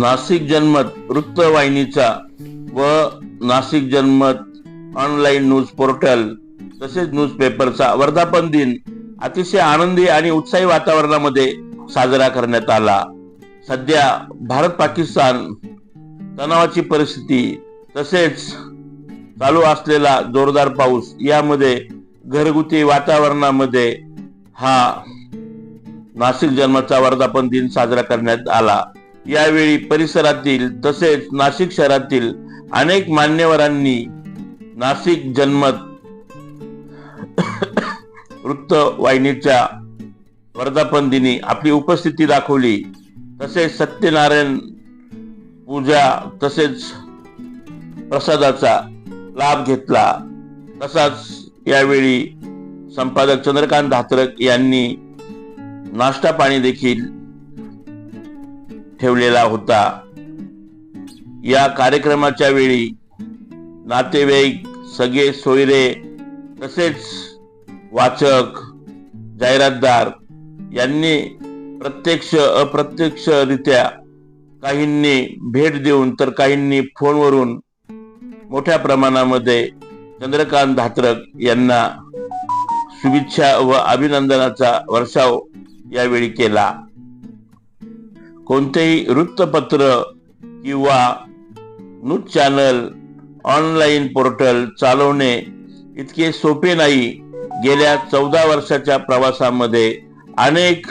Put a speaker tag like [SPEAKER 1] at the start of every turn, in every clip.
[SPEAKER 1] नाशिक जनमत वृत्तवाहिनीचा व नाशिक जनमत ऑनलाईन न्यूज पोर्टल तसेच न्यूजपेपरचा वर्धापन दिन अतिशय आनंदी आणि उत्साही वातावरणामध्ये साजरा करण्यात आला. सध्या भारत पाकिस्तान तणावाची परिस्थिती तसेच चालू असलेला जोरदार पाऊस यामध्ये घरगुती वातावरणामध्ये हा नाशिक जन्माचा वर्धापन दिन साजरा करण्यात आला. यावेळी परिसरातील तसेच नाशिक शहरातील अनेक मान्यवरांनी नाशिक जनमत वृत्तवाहिनीच्या वर्धापन दिनी आपली उपस्थिती दाखवली. तसेच सत्यनारायण पूजा तसेच प्रसादाचा लाभ घेतला. तसाच यावेळी संपादक चंद्रकांत धात्रक यांनी नाश्ता पाणी देखील ठेवलेला होता. या कार्यक्रमाच्या वेळी नातेवाईक सगळे सोयरे तसेच वाचक जाहिरातदार यांनी प्रत्यक्ष अप्रत्यक्षरित्या काहींनी भेट देऊन तर काहींनी फोनवरून मोठ्या प्रमाणामध्ये चंद्रकांत धात्रक यांना शुभेच्छा व अभिनंदनाचा वर्षाव यावेळी केला. कोणतेही वृत्तपत्र किंवा न्यूज चॅनल ऑनलाईन पोर्टल चालवणे इतके सोपे नाही. गेल्या चौदा वर्षाच्या प्रवासामध्ये अनेक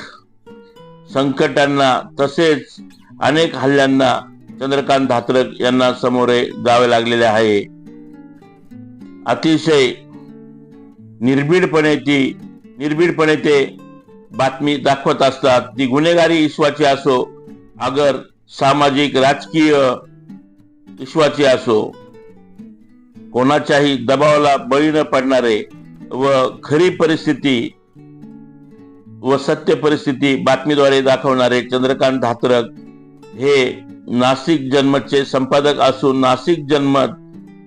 [SPEAKER 1] संकटांना तसेच अनेक हल्ल्यांना चंद्रकांत धात्रक यांना समोरे जावे लागलेले आहे. अतिशय निर्भीडपणे ती निर्भीडपणे ते बातमी दाखवत असतात. ती गुन्हेगारी ईश्वाची असो अगर सामाजिक राजकीय विश्वाचे असो कोणाच्याही दबावाला बळी न पडणारे व खरी परिस्थिती व सत्य परिस्थिती बातमीद्वारे दाखवणारे चंद्रकांत धात्रक हे नाशिक जन्मतचे संपादक असून नाशिक जन्मत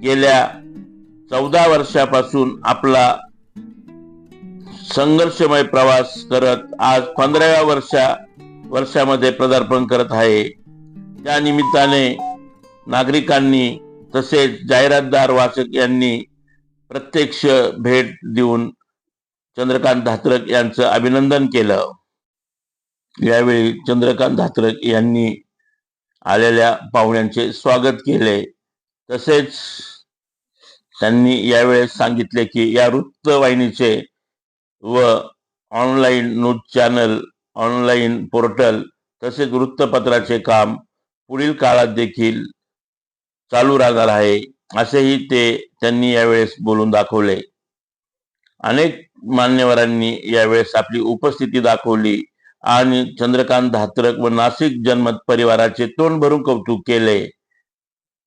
[SPEAKER 1] गेल्या चौदा वर्षापासून आपला संघर्षमय प्रवास करत आज पंधराव्या वर्षा वर्षामध्ये पदार्पण करत आहे. त्या निमित्ताने नागरिकांनी तसेच जाहिरातदार वाचक यांनी प्रत्यक्ष भेट देऊन चंद्रकांत धात्रक यांचं अभिनंदन केलं. यावेळी चंद्रकांत धात्रक यांनी आलेल्या पाहुण्यांचे स्वागत केले. तसेच त्यांनी यावेळेस सांगितले की या वृत्तवाहिनीचे व online news channel online portal तसेच वृत्तपत्राचे काम पुढील काळात देखील चालू राहणार आहे असेही ते त्यांनी यावेळेस बोलून दाखवले. अनेक मान्यवरांनी यावेळेस आपली उपस्थिती दाखवली आणि चंद्रकांत धात्रक व नाशिक जनमत परिवाराचे तोंड भरून कौतुक केले.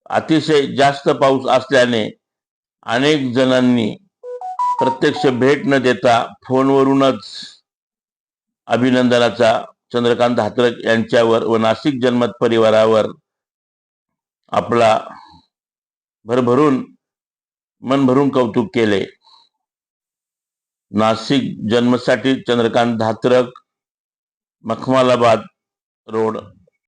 [SPEAKER 1] अतिशय जास्त पाऊस असल्याने अनेक जणांनी प्रत्यक्ष भेट न देता फोनवरूनच अभिनंदनाचा चंद्रकांत धात्रक यांच्यावर व नाशिक जनमत परिवारावर आपला भरभरून मन भरून कौतुक केले. नाशिक जन्मसाठी चंद्रकांत धात्रक मखमालाबाद रोड.